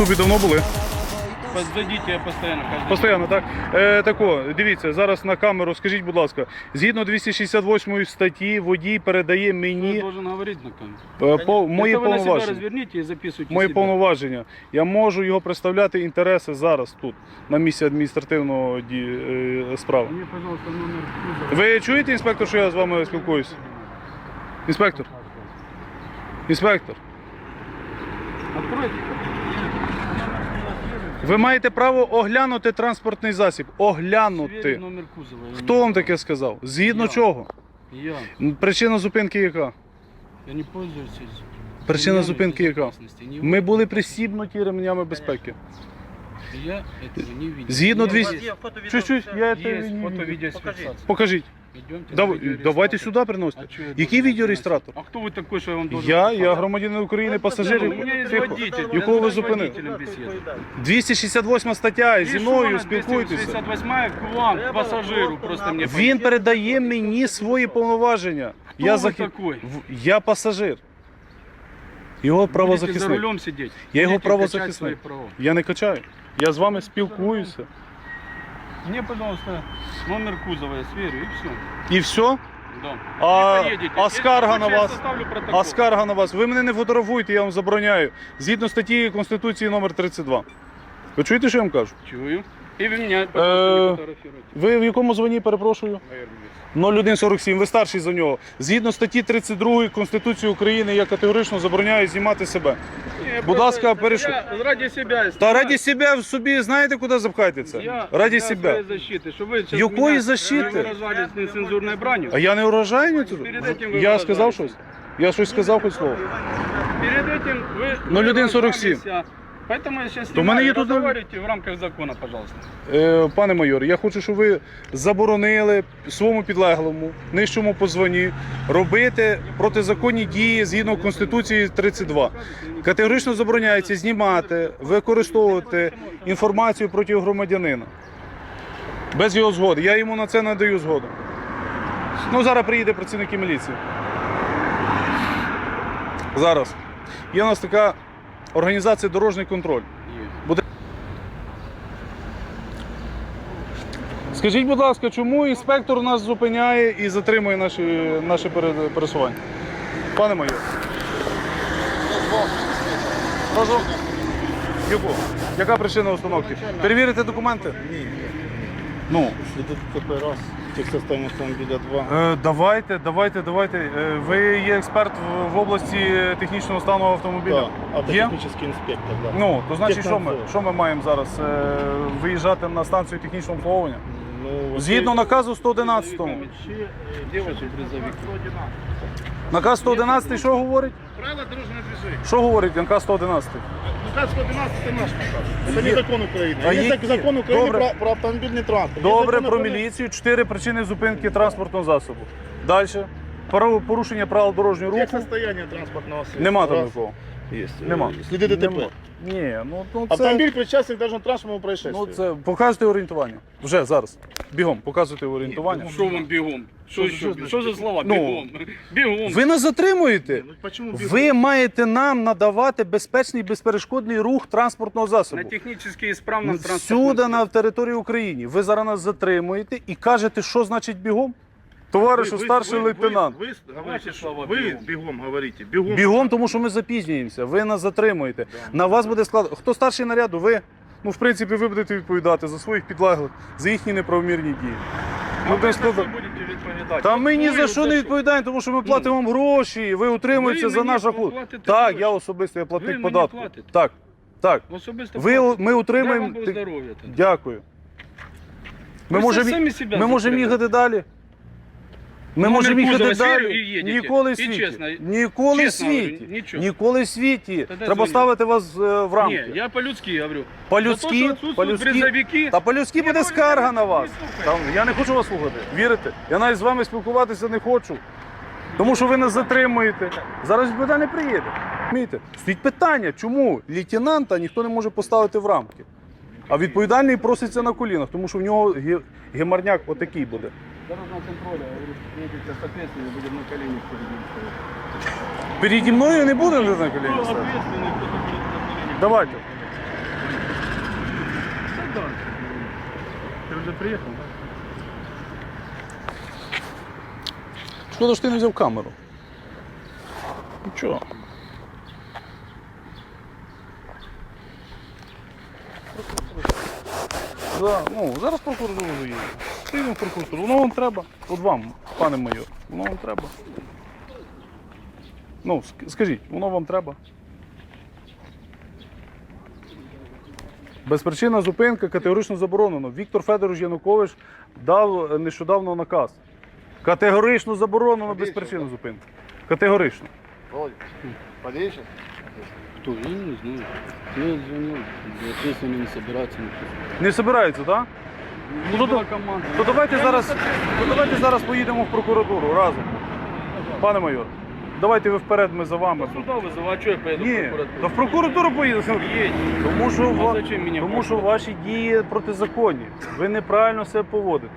Ютубі давно були? Зайдите, я постоянно каждый Постоянно, так? Е, тако, дивіться, зараз на камеру, скажіть, будь ласка, згідно 268 статті, водій передає день. Кто мені должен говорить на камеру? е, по, мої Это вы на себя повноваження. разверните и записывайте Мої себя. повноваження. Я можу його представляти інтереси зараз тут, на місці адміністративного ді, е, справи. Мне, пожалуйста, номер кузова. Ви чуєте, інспектор, що я з вами спілкуюся? Інспектор, інспектор, Откройте. ви маєте право оглянути транспортний засіб. Оглянути. номер кузова. Я Хто вам таке сказав? Згідно Я. чого? Я. Причина зупинки яка? Я не пользуюсь этим. Причина Ремнями зупинки яка? безопасности. Не Ми були присібнуті ремнями безпеки. Я этого не видел. Згідно Я 200 Чуть-чуть, я це Есть не фото видел. Покажіть. Идемте. Дав- Давайте сюди приносите. А я Який должен відеореєстратор? А кто вы такой, что я вам должен Я, я громадянин України, У пасажир. меня есть Тихо. водитель. Якого ви зупинили? 268 стаття, зі мною спілкуйтеся. 68 к вам, пассажиру, просто мне Він передає мені свої повноваження. Я, ви захи- такой? В- я пасажир. Його Будете за правозахисник. рулем сидеть. Я його будете качать правозахисник. свои права. Я не качаю. Я з вами спілкуюся. Мне, пожалуйста, номер кузова, я сверю, и все. І все? Да. А- И а скарга на я вас? составлю протокол. А скарга на вас. Ви мене не фотографуєте, я вам забороняю. Згідно статті Конституції номер 32. Ви чуєте, що я вам кажу? Чую. И вы меня, пожалуйста, Э, не фотографируйте. Ви в якому званні, перепрошую? 0147, ви старший за нього. Згідно статті 32 Конституції України я категорично забороняю знімати себе. Не, Будь просто ласка, перейшов. я Ради себя. я Та снимаю. раді себе в собі знаєте, куди запхайте це? Я Раді для себе. своей защиты, чтобы вы сейчас Якої меня защити? не выражались нецензурной бранью. А я не вражаю ні тут? Перед этим ви Я вражали. сказав щось? Я щось сказав хоч слово. Перед этим вы... 0147. выражались, Поэтому я сейчас То мене є тут- разговаривайте в рамках закона, пожалуйста. Е, пане майор, я хочу, щоб ви заборонили своєму підлеглому, нижчому по званні, робити протизаконні дії згідно Конституції 32. Категорично забороняється знімати, використовувати інформацію проти громадянина. Без його згоди. Я йому на це надаю згоду. Ну, зараз приїде працівники міліції. Зараз. Є у нас така організація дорожній контроль. Скажіть, будь ласка, чому інспектор нас зупиняє і затримує наші, наше пересування? Пане майор. Прошу. Яку? Яка причина установки? Перевірити документи? Ні. Ну. ДТП раз, техсостояння автомобіля 2. Е, давайте, давайте, давайте. Е, ви є експерт в, в області технічного стану автомобіля? Да, Є? автотехнічний інспектор, да. Ну, то значить, що ми, що ми маємо зараз? Е, виїжджати на станцію технічного обслуговування? Згідно наказу 111. Девушек. Наказ 111 що говорить? Правила дорожнього движення. Що говорить наказ 111? Наказ 111 це наш наказ. Це Є. не закон України. А Є закон України Добре. про, про автомобільний транспорт. Є Добре, закон про України- міліцію. Чотири причини зупинки транспортного засобу. Далі. Порушення правил дорожнього руху. Техсостояння транспортного средства. Нема там Раз. нікого. Є. Нема. Сліди ДТП. Нема. Ні, ну, ну це, Автомобіль причасний до транспортному ну, це показуйте орієнтування. Вже зараз. Бігом, показуйте орієнтування. Что вам бегом? Что еще? Что за слова? Ну, Бегом. Бегом. Ви нас затримуєте. Ну, почему бігом? Ви маєте нам надавати безпечний безперешкодний рух транспортного засобу. На технически исправном транспортном Всюди на території України. Ви зараз нас затримуєте і кажете, що значить бігом? Товаришу, старший лейтенант. Ви, ви, говорите, Ваші слова, ви бігом. бігом говорите. Бігом. Бігом, тому що ми запізнюємося. Ви нас затримуєте. На вас буде склад. Хто старший наряду? Ви. Ну, в принципі, ви будете відповідати за своїх підлеглих, за їхні неправомірні дії. Ну, ви за що складу. будете відповідати? Та ми ні Ви за що не відповідаємо, тому що ми платимо вам гроші, ви утримуєтеся Ви за мені наш рахунок. платите Так, гроші. я особисто я Ви платник мені податку. платите? Так, так. Особисто Ви, ми утримуємо. Ти- Дякую. Ми можемо самі себе ми можемо затримуєте. їхати далі. Ми можемо їхати далі. Ніколи в світі. Ніколи в світі. Ніколи в світі. Треба ставити вас е, в рамки. Не, я по-людски говорю. По-людськи, що по-людськи. Та по-людськи буде скарга на вас. Я не хочу вас слухати. Вірите? Я навіть з вами спілкуватися не хочу. Тому що ви нас затримуєте. Зараз біда не приїде. Розумієте? Стоїть питання, чому лейтенанта ніхто не може поставити в рамки. А відповідальний проситься на колінах, тому що в нього ге- гемарняк отакий буде. дорожного контроля. Я соответственно, будем на коленях перед ним стоять. Переді мною не буде на коленях стояти? Давайте. Ты уже приехал, да? Шкода, что ти не взял камеру. Ну Нічого. Да, ну, зараз прокуратуру заїду. В прокуратуру. Воно вам треба. От вам, пане майор, воно вам треба. Ну, скажіть, воно вам треба. Безпричинна зупинка категорично заборонено. Віктор Федорович Янукович дав е, нещодавно наказ. Категорично заборонено безпричинну зупинку. Категорично. Володя, подъедешь? Кто? Я не знаю. Я звонил. Ответственно не собираться. Не собираються, так? Ну, то- была команда. То давайте зараз, то давайте зараз поїдемо в прокуратуру разом. Пане майор, давайте ви вперед, ми за вами. Сюда вызывай, а что я поеду Ні, в прокуратуру? то в прокуратуру поїдемо. Едь. Тому що, Ну, ва- зачем мене тому що можна? ваші дії протизаконні. Ви неправильно себе поводите.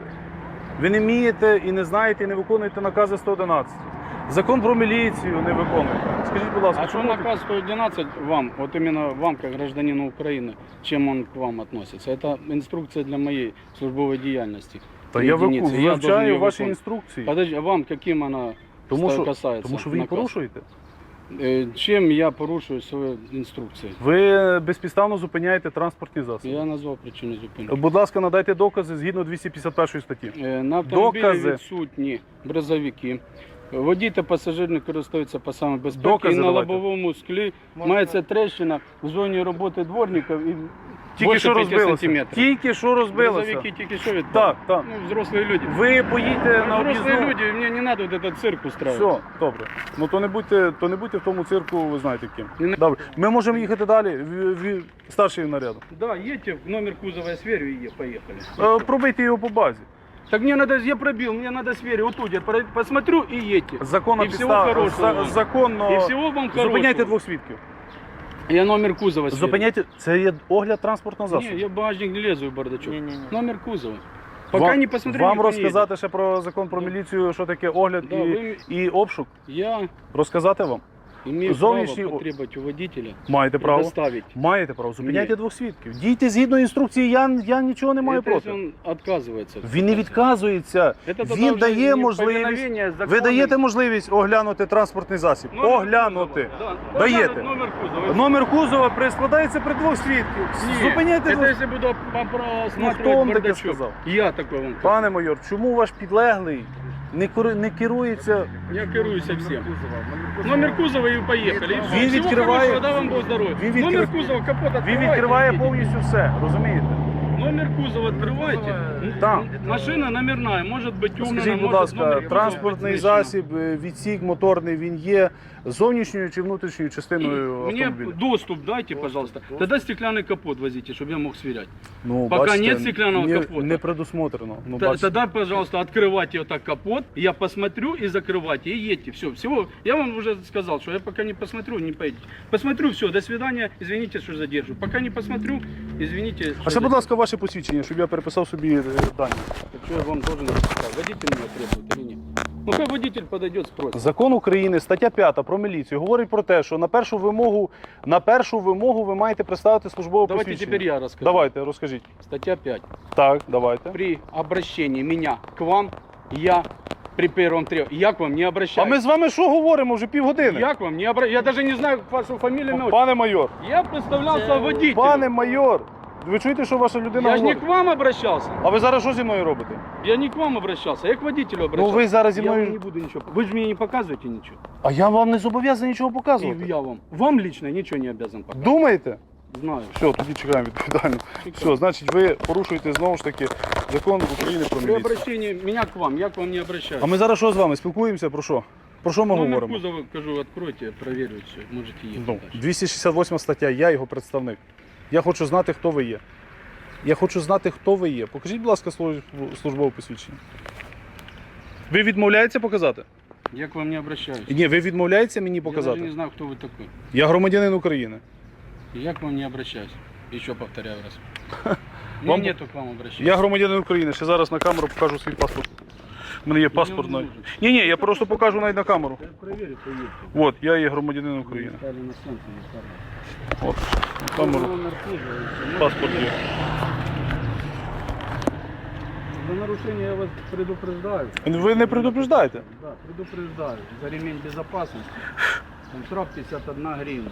Ви не вмієте і не знаєте, і не виконуєте накази 111. Закон про міліцію не виконуєте. Скажіть, будь ласка, А что чому ви- наказ 111 вам, вот именно вам, как гражданину Украины, чем он к вам относится? Это инструкция для моей службовой деятельности. Та я Единицы. вику- Я должен вивчаю её ваші выполнить. інструкції. Подожди, а вам каким она Тому ста- що, касается? тому що ви її наказ? порушуєте. Э, Чем я порушую свої інструкції? Ви безпідставно зупиняєте транспортні засоби. Я назвав причину зупинки. Будь ласка, надайте докази згідно 251 статті. Е, На автомобілі Докази. відсутні брезовики. Водій та пасажир не користуються пасами безпеки. Докази і на давайте. лобовому склі Можна- мається трещина в зоні роботи дворників і Тільки більше що 5 розбилося. сантиметрів. Тільки що розбилося. Брезовики тільки що відпали. Так, так. Ну, взрослі люди. Ви поїдете на Взрослі об'їзну. люди, мені не треба вот этот цирк устраивать. Все, добре. Ну то не будьте, то не будьте в тому цирку, ви знаєте ким. Не- Добре. Ми можемо їхати далі. В, в, старший наряду. Да, едьте в номер кузова, я сверю и е- поехали. Е, пробийте його по базі. Так мне надо, я пробил, мне надо сверю, вот тут я про- посмотрю и едьте. Законно І всього підстав, хорошого за- вам. законно. И всего вам хорошего. Зупиняйте двох свідків. Я номер кузова сверю. Зупиняйте. Це є огляд транспортного засобу. Не, я в багажник не лезу в бардачок. Не-не-не. Номер кузова. Пока вам, не посмотрю, Вам никто не розказати ще про закон про міліцію, що таке огляд Да, і, ви- і обшук. едет. Я Розказати вам? имею Зовнішній право о- потребовать у водителя Маєте и право. доставить. Маєте право. Зупиняйте Ні. двох свідків. Дійте згідно інструкції, я, я нічого не маю Это если проти. он отказывается. Він не відказується. Это тогда Він уже дає не можливість. повиновение Ви законным- даєте можливість оглянути транспортний засіб. Номер Оглянути. кузова. Да. Даєте. Оглянуть Номер кузова. Номер кузова при- складається при двох свідків. Ні, Зупиняйте это двох. если буду Ну, хто вам таке бардачок. сказав? Я такой вам. Пане майор, чому ваш підлеглий не, кори- не керується? Я керуюся всем. Номер кузова и поехали. И всё. Він Всего відкриває- хорошего, дай вам Бог здоровья. Він відкрив- Номер кузова, капот Він открывайте, відкриває едете. повністю все, розумієте? Номер кузова открывайте. Так. Машина номерная, может быть умная, Скажіть, будь может ласка, номер кузова транспортний быть засіб, е, відсік моторний, він є зовнішньою чи внутрішньою частиною Мне автомобіля? доступ дайте, пожалуйста. Тогда стеклянный капот возите, чтобы я мог сверять. Ну, Пока нет стеклянного не, капота. Не предусмотрено. Ну, Т- бачите. Тогда, пожалуйста, открывайте вот так капот, я посмотрю и закрывайте, и едьте. Все, всего. Я вам уже сказал, что я пока не посмотрю, не поедете. Посмотрю, все, до свидания, извините, что задержу. Пока не посмотрю, извините. А ще, будь ласка, ваше посвідчення, щоб я переписав собі е, дані. Что я вам должен рассказать? Водитель меня требует или нет? Ну, водитель подойдет, спросит. Закон України, стаття 5 про міліцію говорить про те, що на першу вимогу, на першу вимогу ви маєте представити службове Давайте посвідчення. теперь я расскажу. Давайте, розкажіть. Статья 5. Так, давайте. При обращении меня к вам, я при первом требовании, я к вам не А обращаюсь. ми з вами що говоримо вже півгодини? Я к вам не обращаюсь. Я даже не знаю вашу фамилию, имя, отчество. Пане майор, Я представлялся водителем. пане майор, ви чуєте, що ваша людина Я же не говорить? к вам обращался. А ви зараз що зі мною робите? Я не к вам обращался, я к водителю Ну обращался. ви зараз зі Я вам не мною. буду ничего. Вы же мне не показываете ничего. А я вам не зобов'язаний нічого И показувати. я вам. Вам лично ничего не обязан показывать. Думаєте? Знаю. Все, тоді чекаємо відповідально. Все, значить, ви порушуєте знову ж таки закон України про При міліцію. обращении меня к вам, я к вам не обращаюсь. А ми зараз що з вами спілкуємося? Про що? Про що ми Номер говоримо? кузова, кажу, откройте, проверю все. Можете ехать Ну, дальше. 268 стаття, я його представник. Я хочу знати, хто ви є. Я хочу знати, хто ви є. Покажіть, будь ласка, службове посвідчення. Ви відмовляєтеся показати? Я к вам не обращаюсь. Ні, ви відмовляєтеся мені показати? Я не знаю, кто вы такой. Я громадянин України. Я к вам не обращаюсь. Еще повторяю раз. У Вам- нету к вам обращения. Я громадянин України. Ще зараз на камеру покажу свій паспорт. У мене є паспорт не навіть. нужен. Ні, ні, я просто покажу навіть на камеру. Я проверю, поедьте. От, я є громадянин України. Стали на станции, не стали. От, на камеру. Номер кузова, и всё. Паспорт є. За нарушение я вас предупреждаю. Ви не предупреждаєте? Да, предупреждаю. За ремень безопасности. Там штраф 51 гривна.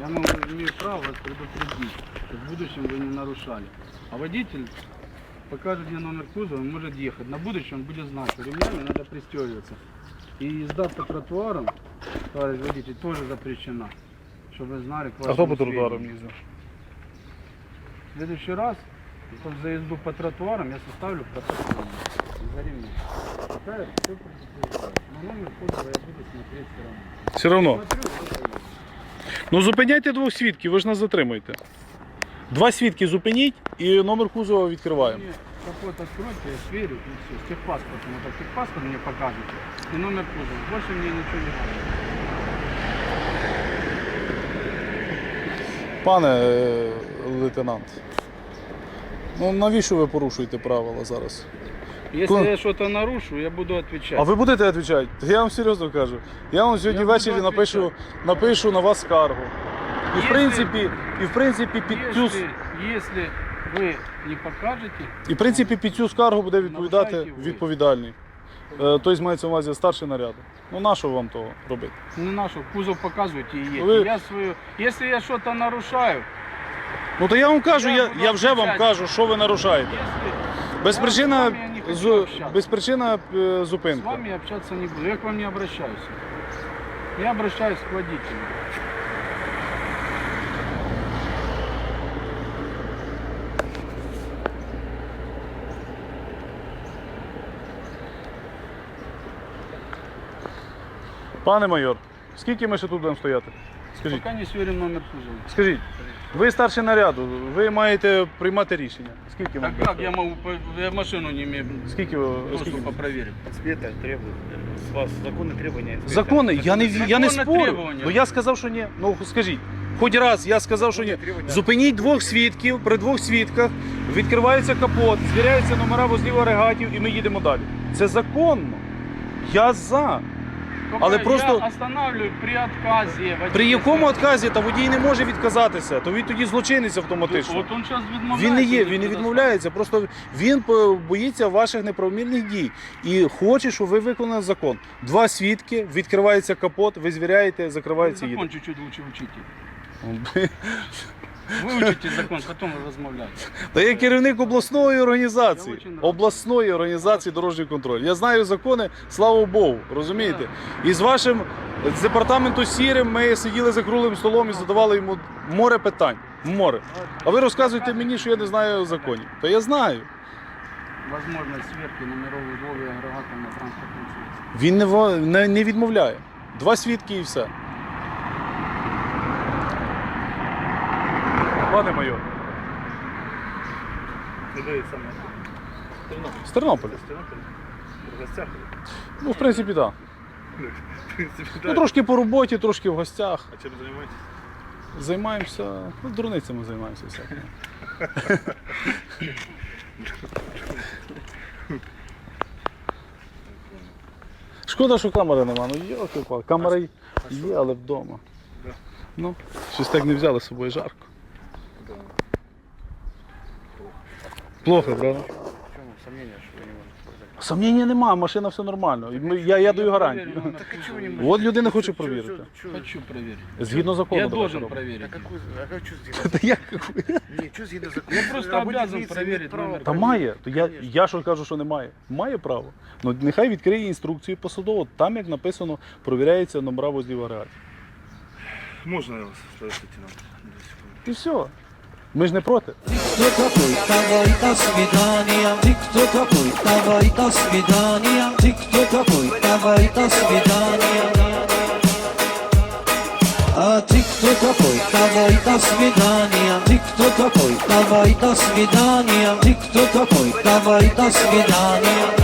Я могу, имею право вас предупредить, чтобы в будущем вы не нарушали. А водитель покажет мне номер кузова, он может ехать. На будущее он будет знать, что ремнями надо пристегиваться. И езда по тротуарам, товарищ водитель, тоже запрещена. Чтобы вы знали, к А вашему по тротуарам їздив? В следующий раз вот за езду по тротуарам я составлю протокол за ремень. Все предупреждаю. На номер кузова я буду смотреть все равно. Все одно. Смотрю, что поедет. Ну зупиняйте двох свідків, ви ж нас затримуєте. Два свідки зупиніть і номер кузова відкриваємо. Капот откройте, я сверю, и все. С техпаспортом, вот так техпаспорт мне покажете. И номер кузова. Больше мне ничего не надо. Пане е, лейтенант, ну навіщо ви порушуєте правила зараз? Если Кла- я что-то нарушу, я буду отвечать. А ви будете відповідати? Я вам серйозно кажу. Я вам сьогодні Я ввечері напишу, напишу на вас скаргу. І в Якщо- принципі, і в принципі під цю с- если, если вы не покажете, і в принципі під цю скаргу буде відповідати Нарушайте ви. відповідальний. Е, Тобто мається на увазі старший наряду. Ну на що вам того робити? не нашу, кузов показывайте и едьте. Вы- Я свою, если я что-то нарушаю, Ну то я вам кажу, Я я, буду я вже вам відповідати. кажу, що ви нарушаєте. если Безпричина, Я з вами не хочу з, общатися. безпричина е, с зупинка. вами общаться не буду, я к вам не обращаюсь. Я обращаюсь к водителю. Пане майор, скільки ми ще тут будемо стояти? Скажіть, Пока не сверим номер кузова. скажіть, ви старший наряду, ви маєте приймати рішення. Скільки ми Так будемо как я стояти? я машину не имею Скільки ви скільки? доступа проверить? Инспектор требует с вас законные требования. инспектор. Закони, я не, я не Законне спорю. требування. Ну я сказав, що ні. Ну скажіть, хоч раз я сказав, що ні. Зупиніть двох свідків, при двох свідках відкривається капот, звіряються номера возлів агрегатів і ми їдемо далі. Це законно. Я за. Только Але просто- я останавливаю при водителя. При якому відказі та водій не може відказатися, то він тоді злочинець автоматично. От він зараз відмовляється. Він не є, він не відмовляється. Просто він боїться ваших неправомірних дій і хоче, щоб ви виконали закон. Два свідки, відкривається капот, ви звіряєте, закривається. Закон чуть-чуть лучше учите. Выучите закон, потом вы размовляете. Та я керівник обласної організації, обласної організації дорожній контроль. Я знаю закони, слава Богу, розумієте? І з вашим з департаменту сірим ми сиділи за круглим столом і задавали йому море питань. Море. А ви розказуєте мені, що я не знаю законів. Та я знаю. Возможность сверки номеров узлов и агрегатов на транспортном средстве. Він не, не, не відмовляє. Два свідки і все. Пане майор. Тернопіль. з Тернополя. З Тернополя. В гостях. Ну, в принципі, так. Да. В Ну, трошки по роботі, трошки в гостях. А чем занимаетесь? Займаємося, ну, дурницями займаємося всякими. Шкода, що камери нема. Ну йоки пал Камера є, але вдома. Ну, щось так не взяли з собою жарко. Плохо, правда? В чем сомнение, что вы не можете сказать? Сомнення немає, машина все нормально. І ми- Я, я даю гарантію. проверю номер Так а чего кузова. вы не От людина хоче Чё- чё- перевірити. чё- чё- Хочу проверить. Згідно закону. Я давайте должен робимо. проверить. А какой, а как что сделать? Та як? Не, что сделать закон? Я просто обязан проверить номер. Та має. То я, я що кажу, що немає. Має право. Ну нехай відкриє інструкцію посадово. Там, як написано, провіряється номера возлів агрегатів. Можно я вас, подождите, нам, две секунды. І все. Ми ж не проти. Кто такой? Давай до свидания. Ты кто такой? Давай до свидания. Ты кто такой? Давай до свидания. А ты кто такой? Давай до свидания. Ты кто такой? Давай до свидания. Ты кто такой? Давай до свидания.